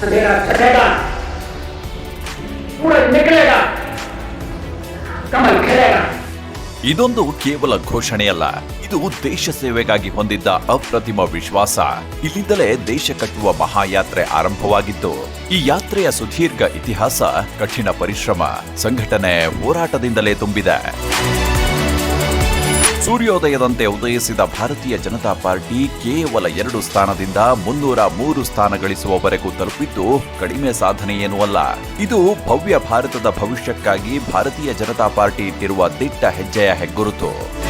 अंधेरा छटेगा सूरज निकलेगा कमल खिलेगा ಇದೊಂದು ಕೇವಲ ಘೋಷಣೆಯಲ್ಲ ಇದು ದೇಶ ಸೇವೆಗಾಗಿ ಹೊಂದಿದ್ದ ಅಪ್ರತಿಮ ವಿಶ್ವಾಸ ಇಲ್ಲಿಂದಲೇ ದೇಶ ಕಟ್ಟುವ ಮಹಾಯಾತ್ರೆ ಆರಂಭವಾಗಿದ್ದು ಈ ಯಾತ್ರೆಯ ಸುದೀರ್ಘ ಇತಿಹಾಸ ಕಠಿಣ ಪರಿಶ್ರಮ ಸಂಘಟನೆ ಹೋರಾಟದಿಂದಲೇ ತುಂಬಿದೆ ಸೂರ್ಯೋದಯದಂತೆ ಉದಯಿಸಿದ ಭಾರತೀಯ ಜನತಾ ಪಾರ್ಟಿ ಕೇವಲ ಎರಡು ಸ್ಥಾನದಿಂದ ಮುನ್ನೂರ ಮೂರು ಸ್ಥಾನ ಗಳಿಸುವವರೆಗೂ ತಲುಪಿದ್ದು ಕಡಿಮೆ ಸಾಧನೆಯೇನೂ ಅಲ್ಲ. ಇದು ಭವ್ಯ ಭಾರತದ ಭವಿಷ್ಯಕ್ಕಾಗಿ ಭಾರತೀಯ ಜನತಾ ಪಾರ್ಟಿ ಇಟ್ಟಿರುವ ದಿಟ್ಟ ಹೆಜ್ಜೆಯ ಹೆಗ್ಗುರುತು.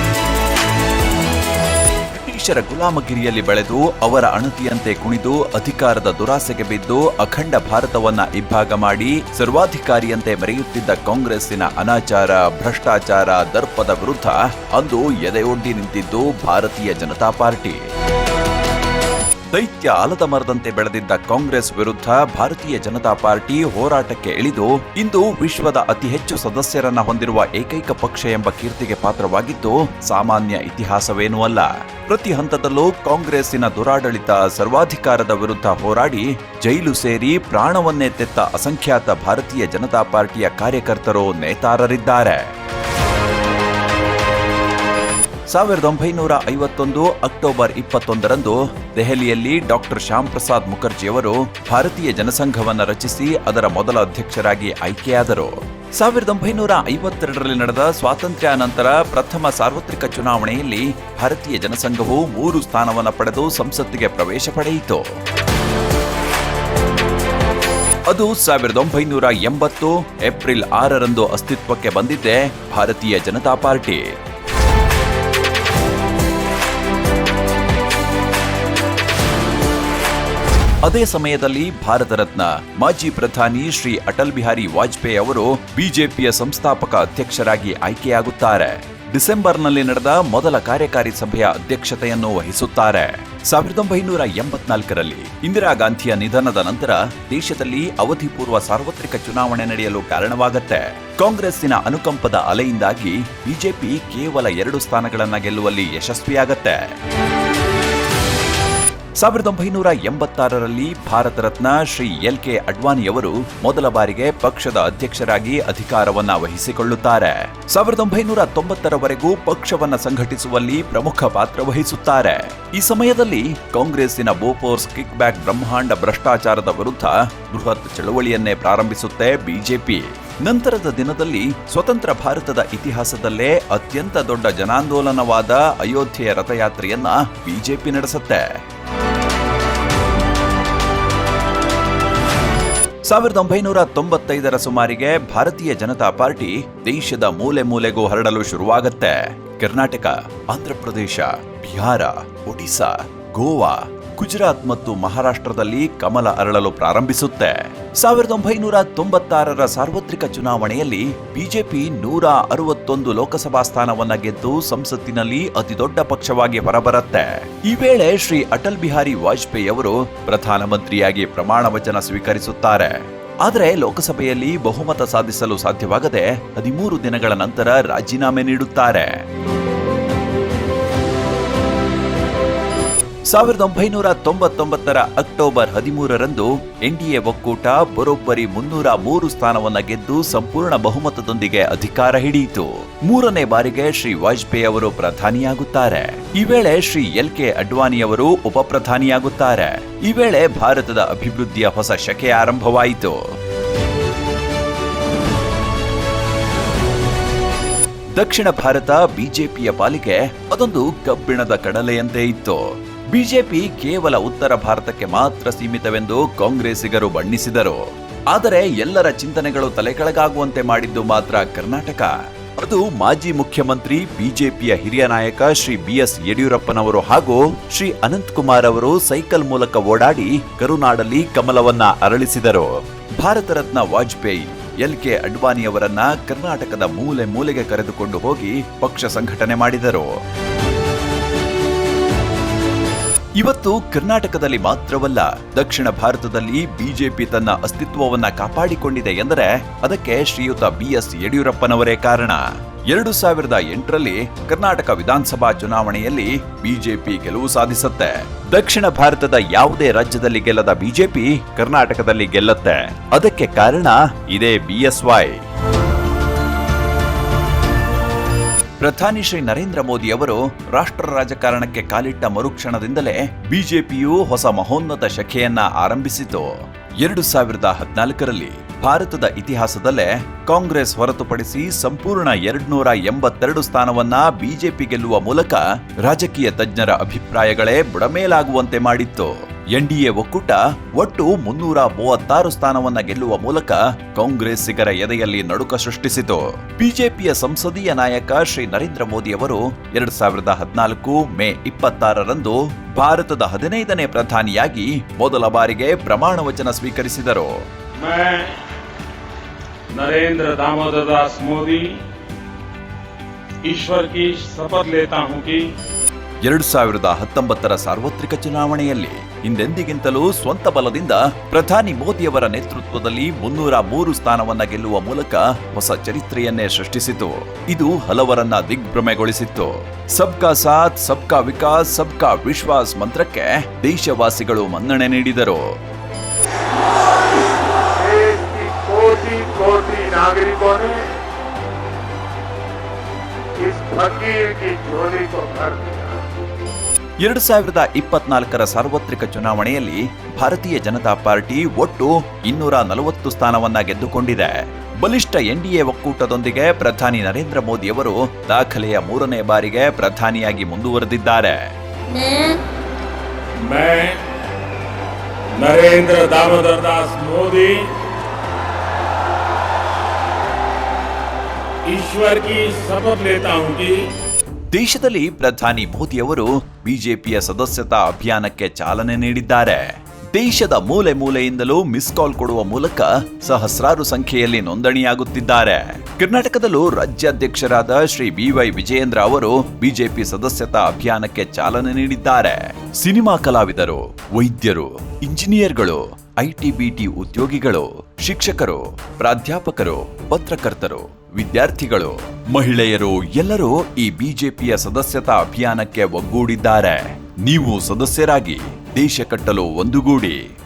ಬ್ರಿಟಿಷರ ಗುಲಾಮಗಿರಿಯಲ್ಲಿ ಬೆಳೆದು ಅವರ ಅಣತಿಯಂತೆ ಕುಣಿದು ಅಧಿಕಾರದ ದುರಾಸೆಗೆ ಬಿದ್ದು ಅಖಂಡ ಭಾರತವನ್ನ ಇಬ್ಬಾಗ ಮಾಡಿ ಸರ್ವಾಧಿಕಾರಿಯಂತೆ ಮೆರೆಯುತ್ತಿದ್ದ ಕಾಂಗ್ರೆಸ್ಸಿನ ಅನಾಚಾರ, ಭ್ರಷ್ಟಾಚಾರ, ದರ್ಪದ ವಿರುದ್ಧ ಅಂದು ಎದೆಯೊಡ್ಡಿ ನಿಂತಿದ್ದು ಭಾರತೀಯ ಜನತಾ ಪಾರ್ಟಿ. ದೈತ್ಯ ಆಲದ ಮರದಂತೆ ಬೆಳೆದಿದ್ದ ಕಾಂಗ್ರೆಸ್ ವಿರುದ್ಧ ಭಾರತೀಯ ಜನತಾ ಪಾರ್ಟಿ ಹೋರಾಟಕ್ಕೆ ಇಳಿದು ಇಂದು ವಿಶ್ವದ ಅತಿ ಹೆಚ್ಚು ಸದಸ್ಯರನ್ನ ಹೊಂದಿರುವ ಏಕೈಕ ಪಕ್ಷ ಎಂಬ ಕೀರ್ತಿಗೆ ಪಾತ್ರವಾಗಿದ್ದು ಸಾಮಾನ್ಯ ಇತಿಹಾಸವೇನೂ ಅಲ್ಲ. ಪ್ರತಿ ಹಂತದಲ್ಲೂ ಕಾಂಗ್ರೆಸ್ಸಿನ ದುರಾಡಳಿತ ಸರ್ವಾಧಿಕಾರದ ವಿರುದ್ಧ ಹೋರಾಡಿ ಜೈಲು ಸೇರಿ ಪ್ರಾಣವನ್ನೇ ತೆತ್ತ ಅಸಂಖ್ಯಾತ ಭಾರತೀಯ ಜನತಾ ಪಾರ್ಟಿಯ ಕಾರ್ಯಕರ್ತರು ನೇತಾರರಿದ್ದಾರೆ. ಸಾವಿರದ ಒಂಬೈನೂರ ಐವತ್ತೊಂದು ಅಕ್ಟೋಬರ್ ಇಪ್ಪತ್ತೊಂದರಂದು ದೆಹಲಿಯಲ್ಲಿ ಡಾಕ್ಟರ್ ಶ್ಯಾಮ್ ಪ್ರಸಾದ್ ಮುಖರ್ಜಿಯವರು ಭಾರತೀಯ ಜನಸಂಘವನ್ನು ರಚಿಸಿ ಅದರ ಮೊದಲ ಅಧ್ಯಕ್ಷರಾಗಿ ಆಯ್ಕೆಯಾದರು. ಸಾವಿರದ ಒಂಬೈನೂರ ಐವತ್ತೆರಡರಲ್ಲಿ ನಡೆದ ಸ್ವಾತಂತ್ರ್ಯ ನಂತರ ಪ್ರಥಮ ಸಾರ್ವತ್ರಿಕ ಚುನಾವಣೆಯಲ್ಲಿ ಭಾರತೀಯ ಜನಸಂಘವು ಮೂರು ಸ್ಥಾನವನ್ನು ಪಡೆದು ಸಂಸತ್ತಿಗೆ ಪ್ರವೇಶ ಪಡೆಯಿತು. ಅದು ಸಾವಿರದ ಒಂಬೈನೂರ ಎಂಬತ್ತು ಏಪ್ರಿಲ್ ಆರರಂದು ಅಸ್ತಿತ್ವಕ್ಕೆ ಬಂದಿದ್ದೆ ಭಾರತೀಯ ಜನತಾ ಪಾರ್ಟಿ. ಅದೇ ಸಮಯದಲ್ಲಿ ಭಾರತ ರತ್ನ ಮಾಜಿ ಪ್ರಧಾನಿ ಶ್ರೀ ಅಟಲ್ ಬಿಹಾರಿ ವಾಜಪೇಯಿ ಅವರು ಬಿಜೆಪಿಯ ಸಂಸ್ಥಾಪಕ ಅಧ್ಯಕ್ಷರಾಗಿ ಆಯ್ಕೆಯಾಗುತ್ತಾರೆ. ಡಿಸೆಂಬರ್ನಲ್ಲಿ ನಡೆದ ಮೊದಲ ಕಾರ್ಯಕಾರಿ ಸಭೆಯ ಅಧ್ಯಕ್ಷತೆಯನ್ನು ವಹಿಸುತ್ತಾರೆ. ಸಾವಿರದ ಒಂಬೈನೂರ ಎಂಬತ್ನಾಲ್ಕರಲ್ಲಿ ಇಂದಿರಾ ಗಾಂಧಿಯ ನಿಧನದ ನಂತರ ದೇಶದಲ್ಲಿ ಅವಧಿಪೂರ್ವ ಸಾರ್ವತ್ರಿಕ ಚುನಾವಣೆ ನಡೆಯಲು ಕಾರಣವಾಗತ್ತೆ. ಕಾಂಗ್ರೆಸ್ಸಿನ ಅನುಕಂಪದ ಅಲೆಯಿಂದಾಗಿ ಬಿಜೆಪಿ ಕೇವಲ ಎರಡು ಸ್ಥಾನಗಳನ್ನ ಗೆಲ್ಲುವಲ್ಲಿ ಯಶಸ್ವಿಯಾಗತ್ತೆ. ಸಾವಿರದ ಒಂಬೈನೂರ ಎಂಬತ್ತಾರರಲ್ಲಿ ಭಾರತ ರತ್ನ ಶ್ರೀ ಎಲ್ ಕೆ ಅಡ್ವಾಣಿಯವರು ಮೊದಲ ಬಾರಿಗೆ ಪಕ್ಷದ ಅಧ್ಯಕ್ಷರಾಗಿ ಅಧಿಕಾರವನ್ನ ವಹಿಸಿಕೊಳ್ಳುತ್ತಾರೆ. ಸಾವಿರದ ಒಂಬೈನೂರ ತೊಂಬತ್ತರವರೆಗೂ ಪಕ್ಷವನ್ನ ಸಂಘಟಿಸುವಲ್ಲಿ ಪ್ರಮುಖ ಪಾತ್ರ ವಹಿಸುತ್ತಾರೆ. ಈ ಸಮಯದಲ್ಲಿ ಕಾಂಗ್ರೆಸ್ಸಿನ ಬೋಫೋರ್ಸ್ ಕಿಕ್ ಬ್ಯಾಕ್ ಬ್ರಹ್ಮಾಂಡ ಭ್ರಷ್ಟಾಚಾರದ ವಿರುದ್ಧ ಬೃಹತ್ ಚಳವಳಿಯನ್ನೇ ಪ್ರಾರಂಭಿಸುತ್ತೆ ಬಿಜೆಪಿ. ನಂತರದ ದಿನದಲ್ಲಿ ಸ್ವತಂತ್ರ ಭಾರತದ ಇತಿಹಾಸದಲ್ಲೇ ಅತ್ಯಂತ ದೊಡ್ಡ ಜನಾಂದೋಲನವಾದ ಅಯೋಧ್ಯೆಯ ರಥಯಾತ್ರೆಯನ್ನ ಬಿಜೆಪಿ ನಡೆಸುತ್ತೆ. ಸಾವಿರದ ಒಂಬೈನೂರ ತೊಂಬತ್ತೈದರ ಸುಮಾರಿಗೆ ಭಾರತೀಯ ಜನತಾ ಪಾರ್ಟಿ ದೇಶದ ಮೂಲೆ ಮೂಲೆಗೂ ಹರಡಲು ಶುರುವಾಗತ್ತೆ. ಕರ್ನಾಟಕ, ಆಂಧ್ರಪ್ರದೇಶ, ಬಿಹಾರ ಒಡಿಶಾ ಗೋವಾ, ಗುಜರಾತ್ ಮತ್ತು ಮಹಾರಾಷ್ಟ್ರದಲ್ಲಿ ಕಮಲ ಅರಳಲು ಪ್ರಾರಂಭಿಸುತ್ತೆ. ಸಾವಿರದ ಒಂಬೈನೂರ ತೊಂಬತ್ತಾರರ ಸಾರ್ವತ್ರಿಕ ಚುನಾವಣೆಯಲ್ಲಿ ಬಿಜೆಪಿ ನೂರ ಅರವತ್ತೊಂದು ಲೋಕಸಭಾ ಸ್ಥಾನವನ್ನ ಗೆದ್ದು ಸಂಸತ್ತಿನಲ್ಲಿ ಅತಿದೊಡ್ಡ ಪಕ್ಷವಾಗಿ ಹೊರಬರುತ್ತೆ. ಈ ವೇಳೆ ಶ್ರೀ ಅಟಲ್ ಬಿಹಾರಿ ವಾಜಪೇಯಿ ಅವರು ಪ್ರಧಾನಮಂತ್ರಿಯಾಗಿ ಪ್ರಮಾಣ ವಚನ ಸ್ವೀಕರಿಸುತ್ತಾರೆ. ಆದರೆ ಲೋಕಸಭೆಯಲ್ಲಿ ಬಹುಮತ ಸಾಧಿಸಲು ಸಾಧ್ಯವಾಗದೆ ಹದಿಮೂರು ದಿನಗಳ ನಂತರ ರಾಜೀನಾಮೆ ನೀಡುತ್ತಾರೆ. ಸಾವಿರದ ಒಂಬೈನೂರ ತೊಂಬತ್ತೊಂಬತ್ತರ ಅಕ್ಟೋಬರ್ ಹದಿಮೂರರಂದು ಎನ್ಡಿಎ ಒಕ್ಕೂಟ ಬರೋಬ್ಬರಿ ಮುನ್ನೂರ ಮೂರು ಸ್ಥಾನವನ್ನ ಗೆದ್ದು ಸಂಪೂರ್ಣ ಬಹುಮತದೊಂದಿಗೆ ಅಧಿಕಾರ ಹಿಡಿಯಿತು. ಮೂರನೇ ಬಾರಿಗೆ ಶ್ರೀ ವಾಜಪೇಯಿ ಅವರು ಪ್ರಧಾನಿಯಾಗುತ್ತಾರೆ. ಈ ವೇಳೆ ಶ್ರೀ ಎಲ್ ಕೆ ಅಡ್ವಾಣಿಯವರು ಉಪಪ್ರಧಾನಿಯಾಗುತ್ತಾರೆ. ಈ ವೇಳೆ ಭಾರತದ ಅಭಿವೃದ್ಧಿಯ ಹೊಸ ಶಕೆ ಆರಂಭವಾಯಿತು. ದಕ್ಷಿಣ ಭಾರತ ಬಿಜೆಪಿಯ ಪಾಲಿಗೆ ಅದೊಂದು ಕಬ್ಬಿಣದ ಕಡಲೆಯಂತೆ ಇತ್ತು. ಬಿಜೆಪಿ ಕೇವಲ ಉತ್ತರ ಭಾರತಕ್ಕೆ ಮಾತ್ರ ಸೀಮಿತವೆಂದು ಕಾಂಗ್ರೆಸ್ಸಿಗರು ಬಣ್ಣಿಸಿದರು. ಆದರೆ ಎಲ್ಲರ ಚಿಂತನೆಗಳು ತಲೆಕೆಳಗಾಗುವಂತೆ ಮಾಡಿದ್ದು ಮಾತ್ರ ಕರ್ನಾಟಕ. ಅದು ಮಾಜಿ ಮುಖ್ಯಮಂತ್ರಿ, ಬಿಜೆಪಿಯ ಹಿರಿಯ ನಾಯಕ ಶ್ರೀ ಬಿಎಸ್ ಯಡಿಯೂರಪ್ಪನವರು ಹಾಗೂ ಶ್ರೀ ಅನಂತ್ ಕುಮಾರ್ ಅವರು ಸೈಕಲ್ ಮೂಲಕ ಓಡಾಡಿ ಕರುನಾಡಲ್ಲಿ ಕಮಲವನ್ನ ಅರಳಿಸಿದರು. ಭಾರತ ರತ್ನ ವಾಜಪೇಯಿ, ಎಲ್ ಕೆ ಅಡ್ವಾಣಿಯವರನ್ನ ಕರ್ನಾಟಕದ ಮೂಲೆ ಮೂಲೆಗೆ ಕರೆದುಕೊಂಡು ಹೋಗಿ ಪಕ್ಷ ಸಂಘಟನೆ ಮಾಡಿದರು. ಇವತ್ತು ಕರ್ನಾಟಕದಲ್ಲಿ ಮಾತ್ರವಲ್ಲ, ದಕ್ಷಿಣ ಭಾರತದಲ್ಲಿ ಬಿಜೆಪಿ ತನ್ನ ಅಸ್ತಿತ್ವವನ್ನ ಕಾಪಾಡಿಕೊಂಡಿದೆ ಎಂದರೆ ಅದಕ್ಕೆ ಶ್ರೀಯುತ ಬಿಎಸ್ ಯಡಿಯೂರಪ್ಪನವರೇ ಕಾರಣ. ಎರಡು ಸಾವಿರದ ಎಂಟರಲ್ಲಿ ಕರ್ನಾಟಕ ವಿಧಾನಸಭಾ ಚುನಾವಣೆಯಲ್ಲಿ ಬಿಜೆಪಿ ಗೆಲುವು ಸಾಧಿಸುತ್ತೆ. ದಕ್ಷಿಣ ಭಾರತದ ಯಾವುದೇ ರಾಜ್ಯದಲ್ಲಿ ಗೆಲ್ಲದ ಬಿಜೆಪಿ ಕರ್ನಾಟಕದಲ್ಲಿ ಗೆಲ್ಲತ್ತೆ. ಅದಕ್ಕೆ ಕಾರಣ ಇದೇ ಬಿಎಸ್ವೈ. ಪ್ರಧಾನಿ ಶ್ರೀ ನರೇಂದ್ರ ಮೋದಿ ಅವರು ರಾಷ್ಟ್ರ ರಾಜಕಾರಣಕ್ಕೆ ಕಾಲಿಟ್ಟ ಮರುಕ್ಷಣದಿಂದಲೇ ಬಿಜೆಪಿಯು ಹೊಸ ಮಹೋನ್ನತ ಶಖೆಯನ್ನ ಆರಂಭಿಸಿತು. ಎರಡು ಸಾವಿರದ ಹದಿನಾಲ್ಕರಲ್ಲಿ ಭಾರತದ ಇತಿಹಾಸದಲ್ಲೇ ಕಾಂಗ್ರೆಸ್ ಹೊರತುಪಡಿಸಿ ಸಂಪೂರ್ಣ ಎರಡ್ನೂರ ಎಂಬತ್ತೆರಡು ಸ್ಥಾನವನ್ನ ಬಿಜೆಪಿ ಗೆಲ್ಲುವ ಮೂಲಕ ರಾಜಕೀಯ ತಜ್ಞರ ಅಭಿಪ್ರಾಯಗಳೇ ಬುಡಮೇಲಾಗುವಂತೆ ಮಾಡಿತ್ತು. ಎನ್ಡಿಎ ಒಕ್ಕೂಟ ಒಟ್ಟು ಮುನ್ನೂರ ಮೂವತ್ತಾರು ಸ್ಥಾನವನ್ನ ಗೆಲ್ಲುವ ಮೂಲಕ ಕಾಂಗ್ರೆಸ್ಸಿಗರ ಎದೆಯಲ್ಲಿ ನಡುಕ ಸೃಷ್ಟಿಸಿತು. ಬಿಜೆಪಿಯ ಸಂಸದೀಯ ನಾಯಕ ಶ್ರೀ ನರೇಂದ್ರ ಮೋದಿ ಅವರು ಎರಡ್ ಸಾವಿರದ ಹದಿನಾಲ್ಕು ಮೇ ಇಪ್ಪತ್ತಾರರಂದು ಭಾರತದ ಹದಿನೈದನೇ ಪ್ರಧಾನಿಯಾಗಿ ಮೊದಲ ಬಾರಿಗೆ ಪ್ರಮಾಣ ವಚನ ಸ್ವೀಕರಿಸಿದರು. ನರೇಂದ್ರ ದಾಮೋದರ ಮೋದಿ, ಈಶ್ವರ್ ಕಿ ಶಪಥ ಲೇತಾ ಹೂँ ಎರಡು ಸಾವಿರದ ಹತ್ತೊಂಬತ್ತರ ಸಾರ್ವತ್ರಿಕ ಚುನಾವಣೆಯಲ್ಲಿ ಹಿಂದೆಂದಿಗಿಂತಲೂ ಸ್ವಂತ ಬಲದಿಂದ ಪ್ರಧಾನಿ ಮೋದಿಯವರ ನೇತೃತ್ವದಲ್ಲಿ ಮುನ್ನೂರ ಮೂರು ಸ್ಥಾನವನ್ನ ಗೆಲ್ಲುವ ಮೂಲಕ ಹೊಸ ಚರಿತ್ರೆಯನ್ನೇ ಸೃಷ್ಟಿಸಿತು ಇದು ಹಲವರನ್ನ ದಿಗ್ಭ್ರಮೆಗೊಳಿಸಿತ್ತು ಸಬ್ಕಾ ಸಾಥ್ ಸಬ್ಕಾ ವಿಕಾಸ್ ಸಬ್ಕಾ ವಿಶ್ವಾಸ್ ಮಂತ್ರಕ್ಕೆ ದೇಶವಾಸಿಗಳು ಮನ್ನಣೆ ನೀಡಿದರು देश की कोटि कोटि नागरिकों ने इस फकीर की झोली को भर दिया ಎರಡು ಸಾವಿರದ ಇಪ್ಪತ್ನಾಲ್ಕರ ಸಾರ್ವತ್ರಿಕ ಚುನಾವಣೆಯಲ್ಲಿ ಭಾರತೀಯ ಜನತಾ ಪಾರ್ಟಿ ಒಟ್ಟು ಇನ್ನೂರ ನಲವತ್ತು ಸ್ಥಾನವನ್ನ ಗೆದ್ದುಕೊಂಡಿದೆ. ಬಲಿಷ್ಠ ಎನ್ಡಿಎ ಒಕ್ಕೂಟದೊಂದಿಗೆ ಪ್ರಧಾನಿ ನರೇಂದ್ರ ಮೋದಿ ಅವರು ದಾಖಲೆಯ ಮೂರನೇ ಬಾರಿಗೆ ಪ್ರಧಾನಿಯಾಗಿ ಮುಂದುವರೆದಿದ್ದಾರೆ. ನರೇಂದ್ರ ದಾಮೋದರ್ ದಾಸ್ ಮೋದಿ ಈಶ್ವರ್ ಕಿ ಲೇತಾ ದೇಶದಲ್ಲಿ ಪ್ರಧಾನಿ ಮೋದಿಯವರು ಬಿಜೆಪಿಯ ಸದಸ್ಯತಾ ಅಭಿಯಾನಕ್ಕೆ ಚಾಲನೆ ನೀಡಿದ್ದಾರೆ. ದೇಶದ ಮೂಲೆ ಮೂಲೆಯಿಂದಲೂ ಮಿಸ್ ಕಾಲ್ ಕೊಡುವ ಮೂಲಕ ಸಹಸ್ರಾರು ಸಂಖ್ಯೆಯಲ್ಲಿ ನೋಂದಣಿಯಾಗುತ್ತಿದ್ದಾರೆ. ಕರ್ನಾಟಕದಲ್ಲೂ ರಾಜ್ಯಾಧ್ಯಕ್ಷರಾದ ಶ್ರೀ ಬಿವೈ ವಿಜಯೇಂದ್ರ ಅವರು ಬಿಜೆಪಿ ಸದಸ್ಯತಾ ಅಭಿಯಾನಕ್ಕೆ ಚಾಲನೆ ನೀಡಿದ್ದಾರೆ. ಸಿನಿಮಾ ಕಲಾವಿದರು, ವೈದ್ಯರು, ಇಂಜಿನಿಯರ್ಗಳು ಐಟಿಬಿಟಿ ಉದ್ಯೋಗಿಗಳು, ಶಿಕ್ಷಕರು, ಪ್ರಾಧ್ಯಾಪಕರು, ಪತ್ರಕರ್ತರು, ವಿದ್ಯಾರ್ಥಿಗಳು, ಮಹಿಳೆಯರು ಎಲ್ಲರೂ ಈ ಬಿಜೆಪಿಯ ಸದಸ್ಯತಾ ಅಭಿಯಾನಕ್ಕೆ ಒಗ್ಗೂಡಿದ್ದಾರೆ. ನೀವು ಸದಸ್ಯರಾಗಿ ದೇಶ ಕಟ್ಟಲು ಒಂದುಗೂಡಿ.